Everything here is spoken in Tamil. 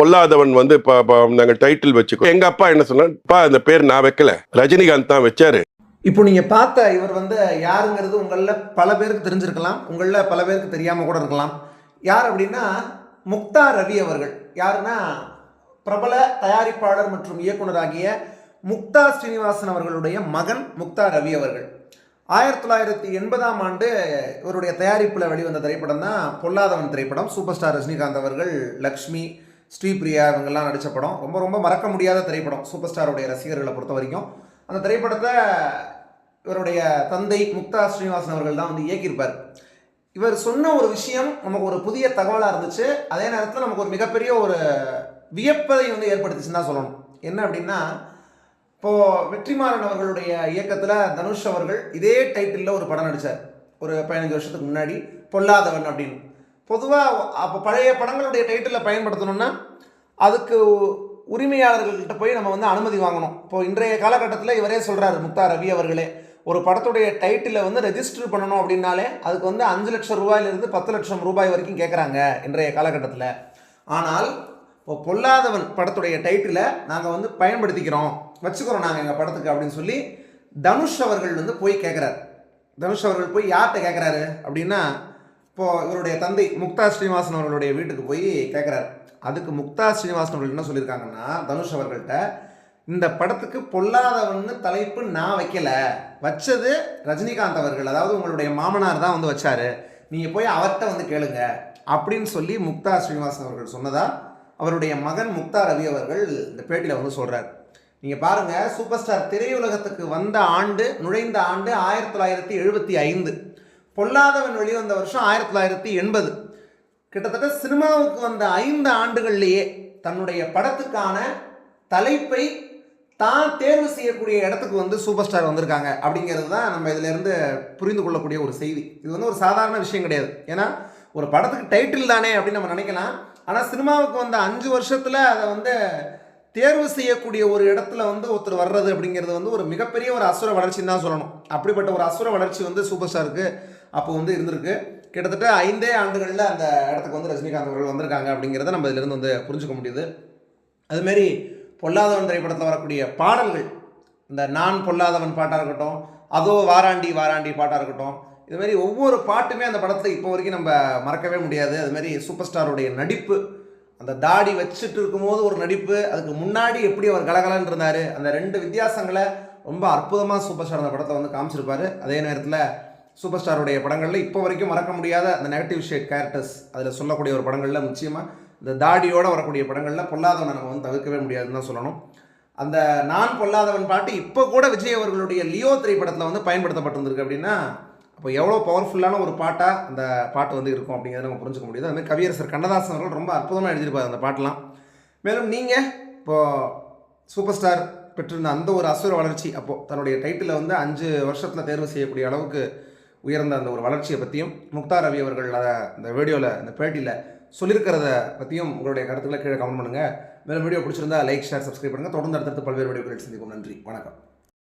பொல்லாதவன் வந்து இப்ப- நாங்க டைட்டில் வச்சுக்கோ. எங்க அப்பா என்ன சொன்னா அந்த பேர் நான் வைக்கல. ரஜினிகாந்த் தான் வச்சாரு. இப்போ நீங்கள் பார்த்த இவர் வந்து யாருங்கிறது உங்களில் பல பேருக்கு தெரிஞ்சிருக்கலாம். உங்களில் பல பேருக்கு தெரியாமல் கூட இருக்கலாம். யார் அப்படின்னா முக்தா ரவி அவர்கள். யாருன்னா பிரபல தயாரிப்பாளர் மற்றும் இயக்குனராகிய முக்தா ஸ்ரீனிவாசன் அவர்களுடைய மகன் முக்தா ரவி அவர்கள். ஆயிரத்தி தொள்ளாயிரத்தி எண்பதாம் ஆண்டு இவருடைய தயாரிப்பில் வெளிவந்த திரைப்படம் தான் பொல்லாதவன் திரைப்படம். சூப்பர் ஸ்டார் ரஜினிகாந்த் அவர்கள் லக்ஷ்மி ஸ்ரீபிரியா இவங்கெல்லாம் நடித்த படம். ரொம்ப ரொம்ப மறக்க முடியாத திரைப்படம். சூப்பர் ஸ்டாருடைய ரசிகர்களை பொறுத்த வரைக்கும் அந்த திரைப்படத்தை இவருடைய தந்தை முக்தா ஸ்ரீனிவாசன் அவர்கள் தான் வந்து இயக்கியிருப்பார். இவர் சொன்ன ஒரு விஷயம் நமக்கு ஒரு புதிய தகவலாக இருந்துச்சு. அதே நேரத்தில் நமக்கு ஒரு மிகப்பெரிய ஒரு வியப்பதை வந்து ஏற்படுத்துச்சுன்னு தான் சொல்லணும். என்ன அப்படின்னா இப்போது வெற்றிமாறன் அவர்களுடைய இயக்கத்தில் தனுஷ் அவர்கள் இதே டைட்டிலில் ஒரு படம் நடித்தார் ஒரு பதினஞ்சு வருஷத்துக்கு முன்னாடி பொல்லாதவன் அப்படின்னு. பொதுவாக அப்போ பழைய படங்களுடைய டைட்டிலில் பயன்படுத்தணும்னா அதுக்கு உரிமையாளர்கள்கிட்ட போய் நம்ம வந்து அனுமதி வாங்கணும். இப்போ இன்றைய காலகட்டத்தில் இவரே சொல்கிறாரு முக்தா ரவி அவர்களே ஒரு படத்துடைய டைட்டிலை வந்து ரெஜிஸ்டர் பண்ணணும் அப்படின்னாலே அதுக்கு வந்து அஞ்சு லட்சம் ரூபாயிலிருந்து பத்து லட்சம் ரூபாய் வரைக்கும் கேட்குறாங்க இன்றைய காலகட்டத்தில். ஆனால் இப்போ பொல்லாதவன் படத்துடைய டைட்டிலை நாங்கள் வந்து பயன்படுத்திக்கிறோம். வச்சுக்கிறோம் நாங்கள் எங்கள் படத்துக்கு அப்படின்னு சொல்லி தனுஷ் அவர்கள் வந்து போய் கேட்குறாரு தனுஷ் அவர்கள் போய் யார்கிட்ட கேட்குறாரு அப்படின்னா இப்போது இவருடைய தந்தை முக்தா ஸ்ரீனிவாசன் அவர்களுடைய வீட்டுக்கு போய் கேட்குறாரு அதுக்கு முக்தா ஸ்ரீனிவாசன் அவர்கள் என்ன சொல்லியிருக்காங்கன்னா தனுஷ் அவர்கள்ட்ட இந்த படத்துக்கு பொல்லாதவன்னு தலைப்பு நான் வைக்கல. வச்சது ரஜினிகாந்த் அவர்கள் அதாவது உங்களுடைய மாமனார் தான் வந்து வச்சார். நீங்கள் போய் அவர்கிட்ட வந்து கேளுங்க அப்படின்னு சொல்லி முக்தா ஸ்ரீனிவாசன் அவர்கள் சொன்னதா அவருடைய மகன் முக்தா ரவி அவர்கள் இந்த பேட்டியில் வந்து சொல்கிறார் நீங்கள் பாருங்கள் சூப்பர் ஸ்டார் திரையுலகத்துக்கு வந்த ஆண்டு நுழைந்த ஆண்டு ஆயிரத்தி தொள்ளாயிரத்தி எழுபத்தி ஐந்து. பொல்லாதவன் வெளிவந்த வருஷம் ஆயிரத்தி தொள்ளாயிரத்தி எண்பது. கிட்டத்தட்ட சினிமாவுக்கு வந்த ஐந்து ஆண்டுகள்லேயே தன்னுடைய படத்துக்கான தலைப்பை தான் தேர்வு செய்யக்கூடிய இடத்துக்கு வந்து சூப்பர் ஸ்டார் வந்திருக்காங்க அப்படிங்கிறது தான் நம்ம இதிலேருந்து புரிந்து கொள்ளக்கூடிய ஒரு செய்தி. இது வந்து ஒரு சாதாரண விஷயம் கிடையாது. ஏன்னா ஒரு படத்துக்கு டைட்டில் தானே அப்படின்னு நம்ம நினைக்கலாம். ஆனால் சினிமாவுக்கு வந்த அஞ்சு வருஷத்தில் அதை வந்து தேர்வு செய்யக்கூடிய ஒரு இடத்துல வந்து ஒருத்தர் வர்றது அப்படிங்கிறது வந்து ஒரு மிகப்பெரிய ஒரு அசுர வளர்ச்சின்னு தான் சொல்லணும். அப்படிப்பட்ட ஒரு அசுர வளர்ச்சி வந்து சூப்பர் ஸ்டாருக்கு அப்போ வந்து இருந்திருக்கு. கிட்டத்தட்ட ஐந்தே ஆண்டுகளில் அந்த இடத்துக்கு வந்து ரஜினிகாந்த் அவர்கள் வந்திருக்காங்க அப்படிங்கிறத நம்ம இதிலிருந்து வந்து புரிஞ்சுக்க முடியுது. அதுமாரி பொல்லாதவன் திரைப்படத்தில் வரக்கூடிய பாடல்கள் இந்த நான் பொல்லாதவன் பாட்டாக இருக்கட்டும் அதோ வாராண்டி வாராண்டி பாட்டாக இருக்கட்டும் இதுமாரி ஒவ்வொரு பாட்டுமே அந்த படத்தில் இப்போ வரைக்கும் நம்ம மறக்கவே முடியாது. அதுமாரி சூப்பர் ஸ்டாருடைய நடிப்பு அந்த தாடி வச்சுட்டு இருக்கும்போது ஒரு நடிப்பு அதுக்கு முன்னாடி எப்படி அவர் கலகலன்னு இருந்தார் அந்த ரெண்டு வித்தியாசங்களை ரொம்ப அற்புதமாக சூப்பர் ஸ்டார் அந்த படத்தை வந்து காமிச்சிருப்பாரு. அதே நேரத்தில் சூப்பர் ஸ்டாருடைய படங்களில் இப்போ வரைக்கும் மறக்க முடியாத அந்த நெகட்டிவ் ஷேட் கேரக்டர்ஸ் அதில் சொல்லக்கூடிய ஒரு படங்களில் நிச்சயமாக இந்த தாடியோடு வரக்கூடிய படங்களில் பொல்லாதவனை நம்ம வந்து தவிர்க்கவே முடியாதுன்னு தான் சொல்லணும். அந்த நான் பொல்லாதவன் பாட்டு இப்போ கூட விஜய் அவர்களுடைய லியோ திரைப்படத்தில் வந்து பயன்படுத்தப்பட்டிருந்திருக்கு அப்படின்னா அப்போ எவ்வளோ பவர்ஃபுல்லான ஒரு பாட்டாக அந்த பாட்டு வந்து இருக்கும் அப்படிங்கிறத நம்ம புரிஞ்சுக்க முடியுது. அதுமாதிரி கவியரசர் கண்ணதாசன் அவர்கள் ரொம்ப அற்புதமாக எழுதியிருப்பார் அந்த பாட்டெலாம். மேலும் நீங்கள் இப்போது சூப்பர் ஸ்டார் பெற்றிருந்த அந்த ஒரு அசுர வளர்ச்சி அப்போது தன்னுடைய டைட்டிலை வந்து அஞ்சு வருஷத்தில் தேர்வு செய்யக்கூடிய அளவுக்கு உயர்ந்த அந்த ஒரு வளர்ச்சியை பற்றியும் முக்தார் ரவி அவர்கள் அதை இந்த வீடியோவில் இந்த பேட்டியில் சொல்லியிருக்கிறத பற்றியும் உங்களுடைய கருத்துக்களை கீழே கமெண்ட் பண்ணுங்கள் மேலும் வீடியோ பிடிச்சிருந்தா லைக் ஷேர் சப்ஸ்கிரைப் பண்ணுங்கள் தொடர்ந்து அடுத்தடுத்து பல்வேறு வீடியோக்கள் சந்திக்கும் நன்றி. வணக்கம்.